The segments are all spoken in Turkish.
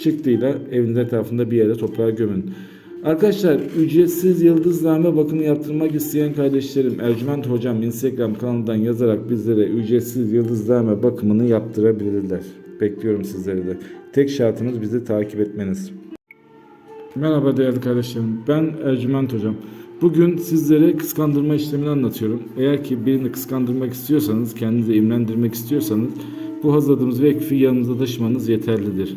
çıktıyla evinizin etrafında bir yere toprağa gömün. Arkadaşlar ücretsiz yıldızname bakımı yaptırmak isteyen kardeşlerim Ercüment Hocam Instagram kanalından yazarak bizlere ücretsiz yıldızname bakımını yaptırabilirler. Bekliyorum sizleri de. Tek şartımız bizi takip etmeniz. Merhaba değerli kardeşlerim. Ben Ercüment Hocam. Bugün sizlere kıskandırma işlemini anlatıyorum. Eğer ki birini kıskandırmak istiyorsanız, kendinizi imlendirmek istiyorsanız bu hazırladığımız vekfi yanınızda taşımanız yeterlidir.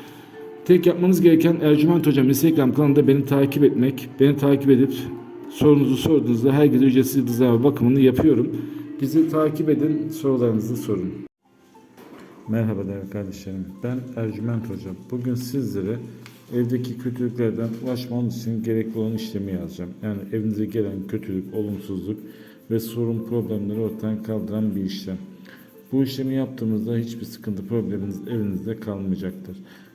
Tek yapmanız gereken Ercüment Hocam Instagram kanalında beni takip etmek. Beni takip edip sorunuzu sorduğunuzda herkese ücretsiz yıldız zarfa bakımını yapıyorum. Bizi takip edin, sorularınızı sorun. Merhaba değerli kardeşlerim. Ben Ercüment Hocam. Bugün sizlere evdeki kötülüklerden ulaşmanız için gerekli olan işlemi yazacağım. Yani evinize gelen kötülük, olumsuzluk ve sorun problemleri ortadan kaldıran bir işlem. Bu işlemi yaptığımızda hiçbir sıkıntı probleminiz evinizde kalmayacaktır.